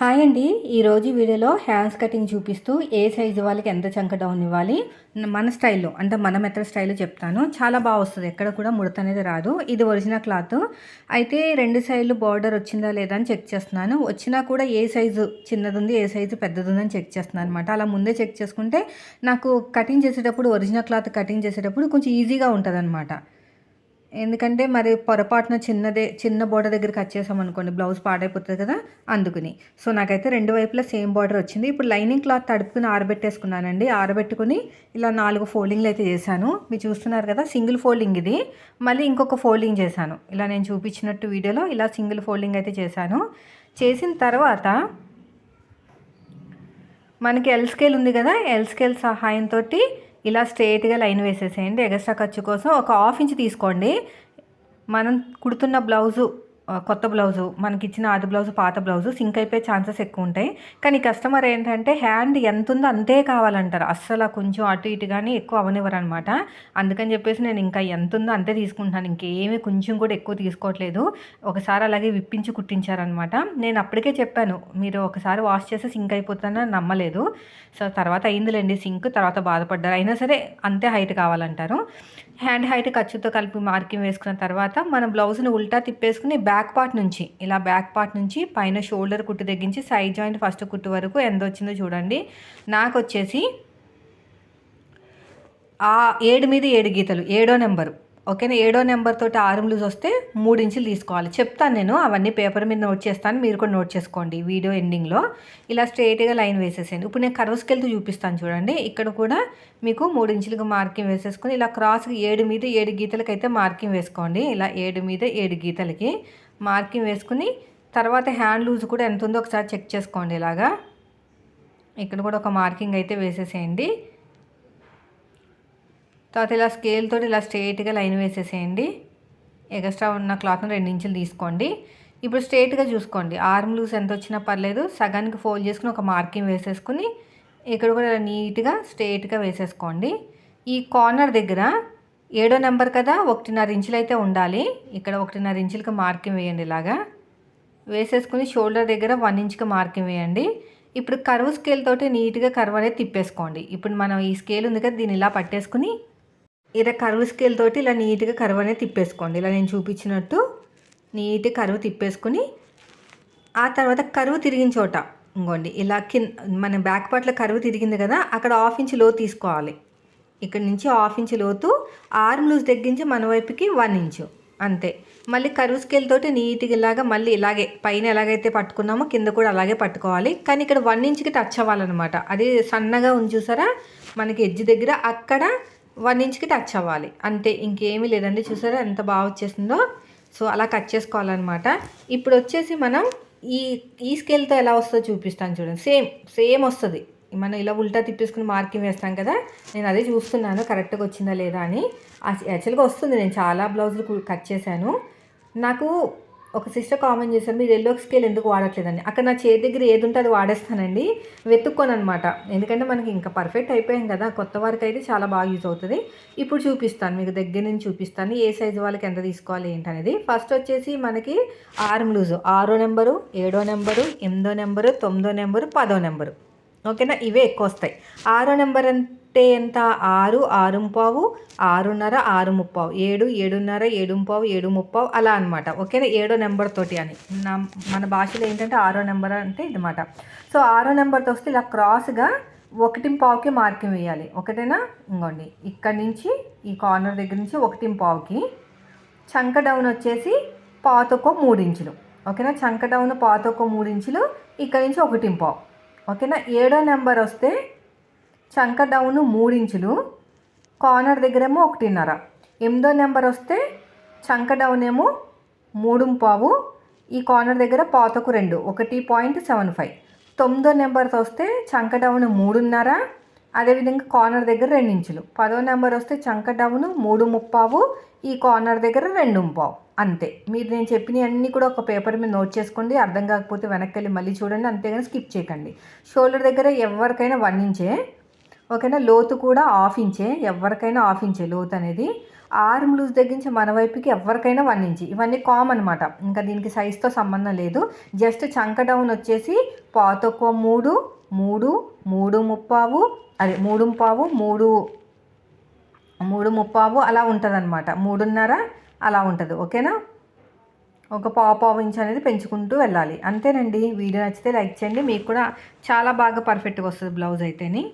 Hi అండి. ఈరోజు వీడియోలో హ్యాండ్స్ కటింగ్ చూపిస్తూ ఏ సైజు వాళ్ళకి ఎంత చంక డౌన్ ఇవ్వాలి. మన స్టైల్లో అంటే మన మెథడ్ స్టైల్లో చెప్తాను. చాలా బాగా వస్తుంది. ఎక్కడ కూడా ముడత అనేది రాదు. ఇది ఒరిజినల్ క్లాత్. అయితే రెండు సైజులు బార్డర్ వచ్చిందా లేదా అని చెక్ చేస్తున్నాను. వచ్చినా కూడా ఏ సైజు చిన్నది ఉంది ఏ సైజు పెద్దది ఉందని చెక్ చేస్తున్నాను అనమాట అలా ముందే చెక్ చేసుకుంటే నాకు కటింగ్ చేసేటప్పుడు ఒరిజినల్ క్లాత్ కటింగ్ చేసేటప్పుడు కొంచెం ఈజీగా ఉంటుంది ఎందుకంటే మరి పొరపాటున చిన్నదే చిన్న బోర్డర్ దగ్గరికి వచ్చేసాం అనుకోండి బ్లౌజ్ పాడైపోతుంది కదా అందుకుని. సో నాకైతే రెండు వైపులా సేమ్ బార్డర్ వచ్చింది. ఇప్పుడు లైనింగ్ క్లాత్ తడుపుకుని ఆరబెట్టేసుకున్నానండి. ఆరబెట్టుకుని ఇలా నాలుగు ఫోల్డింగ్లు అయితే చేశాను. మీరు చూస్తున్నారు కదా సింగిల్ ఫోల్డింగ్ ఇది. మళ్ళీ ఇంకొక ఫోల్డింగ్ చేశాను. ఇలా నేను చూపించినట్టు వీడియోలో ఇలా సింగిల్ ఫోల్డింగ్ అయితే చేశాను. చేసిన తర్వాత మనకి ఎల్ స్కేల్ ఉంది కదా ఎల్ స్కేల్ సహాయంతో ఇలా స్ట్రేట్గా లైన్ వేసేసేయండి. ఎగస్ట్రా ఖర్చు కోసం ఒక హాఫ్ ఇంచ్ తీసుకోండి. మనం కుడుతున్న బ్లౌజు కొత్త బ్లౌజు మనకి ఇచ్చిన ఆది బ్లౌజ్ పాత బ్లౌజు సింక్ అయిపోయే ఛాన్సెస్ ఎక్కువ ఉంటాయి కానీ కస్టమర్ ఏంటంటే హ్యాండ్ ఎంత ఉందో అంతే కావాలంటారు. అస్సలు కొంచెం అటు ఇటు కానీ ఎక్కువ అవనివ్వరు అనమాట అందుకని చెప్పేసి నేను ఇంకా ఎంత ఉందో అంతే తీసుకుంటున్నాను. ఇంకేమీ కొంచెం కూడా ఎక్కువ తీసుకోవట్లేదు. ఒకసారి అలాగే విప్పించి కుట్టించారనమాట. నేను అప్పటికే చెప్పాను మీరు ఒకసారి వాష్ చేస్తే సింక్ అయిపోతుందని నమ్మలేదు. సో తర్వాత అయిందిలేండి సింక్ తర్వాత బాధపడ్డారు. అయినా సరే అంతే హైట్ కావాలంటారు. హ్యాండ్ హైట్ ఖర్చుతో కలిపి మార్కింగ్ వేసుకున్న తర్వాత మన బ్లౌజ్ని ఉల్టా తిప్పేసుకుని బ్యాక్ బ్యాక్ పార్ట్ నుంచి ఇలా బ్యాక్ పార్ట్ నుంచి పైన షోల్డర్ కుట్టు తగ్గించి సైడ్ జాయింట్ ఫస్ట్ కుట్టు వరకు ఎంత వచ్చిందో చూడండి. నాకు వచ్చేసి ఆ ఏడు మీద ఏడు గీతలు ఏడో నెంబరు. ఓకేనా? ఏడో నెంబర్ తోటి ఆరు లూజ్ వస్తే మూడు ఇంచులు తీసుకోవాలి. చెప్తాను నేను అవన్నీ పేపర్ మీద నోట్ చేస్తాను మీరు కూడా నోట్ చేసుకోండి వీడియో ఎండింగ్లో. ఇలా స్ట్రైట్గా లైన్ వేసేసేయండి. ఇప్పుడు నేను కర్వ్స్కి వెళ్తూ చూపిస్తాను చూడండి. ఇక్కడ కూడా మీకు మూడు ఇంచులుగా మార్కింగ్ వేసేసుకొని ఇలా క్రాస్కి ఏడు మీద ఏడు గీతలకి అయితే మార్కింగ్ వేసుకోండి. ఇలా ఏడు మీద ఏడు గీతలకి మార్కింగ్ వేసుకుని తర్వాత హ్యాండ్ లూజ్ కూడా ఎంత ఉందో ఒకసారి చెక్ చేసుకోండి ఇలాగా. ఇక్కడ కూడా ఒక మార్కింగ్ అయితే వేసేసేయండి. తర్వాత ఇలా స్కేల్తో ఇలా స్ట్రేట్గా లైన్ వేసేసేయండి. ఎక్స్ట్రా ఉన్న క్లాత్ను రెండు ఇంచులు తీసుకోండి. ఇప్పుడు స్ట్రేట్గా చూసుకోండి. ఆర్మ్ లూస్ ఎంత వచ్చినా పర్లేదు. సగానికి ఫోల్డ్ చేసుకుని ఒక మార్కింగ్ వేసేసుకుని ఇక్కడ కూడా ఇలా నీట్గా స్ట్రేట్గా వేసేసుకోండి. ఈ కార్నర్ దగ్గర ఏడో నెంబర్ కదా ఒకటిన్నర ఇంచులు అయితే ఉండాలి. ఇక్కడ ఒకటిన్నర ఇంచులకి మార్కింగ్ వేయండి ఇలాగా. వేసేసుకుని షోల్డర్ దగ్గర వన్ ఇంచ్కి మార్కింగ్ వేయండి. ఇప్పుడు కర్వ్ స్కేల్ తోటి నీట్గా కర్వ్ అనేది తిప్పేసుకోండి. ఇప్పుడు మనం ఈ స్కేల్ ఉంది కదా దీన్ని ఇలా పట్టేసుకుని ఇలా కరువు స్కేల్ తోటి ఇలా నీట్గా కరువు అనేది తిప్పేసుకోండి. ఇలా నేను చూపించినట్టు నీట్గా కరువు తిప్పేసుకుని ఆ తర్వాత కరువు తిరిగిన చోట ఇంకోండి ఇలా కింద మన బ్యాక్ పార్ట్లో కరువు తిరిగింది కదా అక్కడ హాఫ్ ఇంచ్లో తీసుకోవాలి. ఇక్కడ నుంచి హాఫ్ ఇంచ్ లోతు ఆర్మ్ లూజ్ తగ్గించి మన వైపుకి వన్ ఇంచు. అంతే. మళ్ళీ కరువు స్కేల్ తోటి నీట్గా ఇలాగా మళ్ళీ ఇలాగే పైన ఎలాగైతే పట్టుకున్నామో కింద కూడా అలాగే పట్టుకోవాలి. కానీ ఇక్కడ వన్ ఇంచ్కి టచ్ అవ్వాలన్నమాట. అది సన్నగా ఉంది చూసారా? మనకి ఎడ్జ్ దగ్గర అక్కడ వన్ ఇంచ్కి టచ్ అవ్వాలి. అంతే. ఇంకేమీ లేదండి చూసారా? ఎంత బాగా వచ్చేసిందో. సో అలా కట్ చేసుకోవాలన్నమాట. ఇప్పుడు వచ్చేసి మనం ఈ ఈ స్కేల్తో ఎలా వస్తుందో చూపిస్తాను చూడండి. సేమ్ సేమ్ వస్తుంది. మనం ఇలా ఉల్టా తిప్పేసుకుని మార్కింగ్ వేస్తాం కదా నేను అదే చూస్తున్నాను కరెక్ట్గా వచ్చిందా లేదా అని. యాక్చువల్గా వస్తుంది నేను చాలా బ్లౌజులు కట్ చేశాను. నాకు ఒక సిస్టర్ కామెంట్ చేశారు మీరు ఎల్లో స్కేల్ ఎందుకు వాడట్లేదండి అక్కడ నా చేతి దగ్గర ఏది ఉంటే అది వాడేస్తానండి. వెతుక్కోను అనమాట ఎందుకంటే మనకి ఇంకా పర్ఫెక్ట్ అయిపోయాం కదా కొత్త వారికి అయితే చాలా బాగా యూజ్ అవుతుంది. ఇప్పుడు చూపిస్తాను మీకు దగ్గర నుంచి చూపిస్తాను ఏ సైజు వాళ్ళకి ఎంత తీసుకోవాలి ఏంటనేది ఫస్ట్ వచ్చేసి మనకి ఆర్మ్ లూజు. ఆరో నెంబరు ఏడో నెంబరు ఎనిమిదో నెంబరు తొమ్మిదో నెంబరు పదో నెంబరు. ఓకేనా? ఇవే ఎక్కువ వస్తాయి ఆరో నెంబర్ అంటే ఎంత? ఆరు ఆరు పావు ఆరున్నర ఆరు ముప్పావు ఏడు ఏడున్నర ఏడు ముప్పావు ఏడు ముప్పావు అలా అనమాట ఓకేనా? ఏడో నెంబర్ తోటి అని. నా మన భాషలో ఏంటంటే ఆరో నెంబర్ అంటే ఇదమాట సో ఆరో నెంబర్తో వస్తే ఇలా క్రాస్గా ఒకటి పావుకి మార్కింగ్ వేయాలి. ఒకటేనా? ఇంకోండి. ఇక్కడ నుంచి ఈ కార్నర్ దగ్గర నుంచి ఒకటి పావుకి చంక డౌన్ వచ్చేసి పాతొక్క మూడు ఇంచులు ఓకేనా? చంక డౌన్ పాతొక్క మూడు ఇంచులు ఇక్కడ నుంచి ఒకటి పావు ఓకేనా? ఏడో నెంబర్ వస్తే చంక డౌన్ మూడించులు కార్నర్ దగ్గరేమో ఒకటిన్నర. ఎనిమిదో నెంబర్ వస్తే చంక డౌన్ ఏమో మూడు పావు ఈ కార్నర్ దగ్గర పాతకు రెండు ఒకటి పాయింట్ సెవెన్ ఫైవ్. తొమ్మిదో నెంబర్తో వస్తే చంక డౌన్ మూడున్నర అదేవిధంగా కార్నర్ దగ్గర రెండు ఇంచులు పదో నెంబర్ వస్తే చంక డౌన్ మూడు ముప్పావు ఈ కార్నర్ దగ్గర రెండు పావు అంతే. మీరు నేను చెప్పినవి అన్నీ కూడా ఒక పేపర్ మీద నోట్ చేసుకోండి అర్థం కాకపోతే వెనక్కి వెళ్ళి మళ్ళీ చూడండి అంతేగాని స్కిప్ చేయకండి. షోల్డర్ దగ్గర ఎవరికైనా వన్ ఇంచే ఓకేనా? లోతు కూడా హాఫ్ ఇంచే ఎవరికైనా హాఫ్ ఇంచే లోతు అనేది. ఆర్మ్ లూజ్ దగ్గర నుంచి మన వైపుకి ఎవరికైనా వన్ ఇంచ్ ఇవన్నీ కామన్ అనమాట ఇంకా దీనికి సైజ్తో సంబంధం లేదు. జస్ట్ చంక డౌన్ వచ్చేసి పాతొక్కువ మూడు మూడు మూడు ముప్పావు అదే మూడు పావు మూడు మూడు ముప్పావు అలా ఉంటుంది అనమాట మూడున్నర అలా ఉంటుంది. ఓకేనా? ఒక పావు పావు ఇంచ్ అనేది పెంచుకుంటూ వెళ్ళాలి. అంతేనండి. వీడియో నచ్చితే లైక్ చేయండి. మీకు కూడా చాలా బాగా పర్ఫెక్ట్గా వస్తుంది బ్లౌజ్ అయితేని.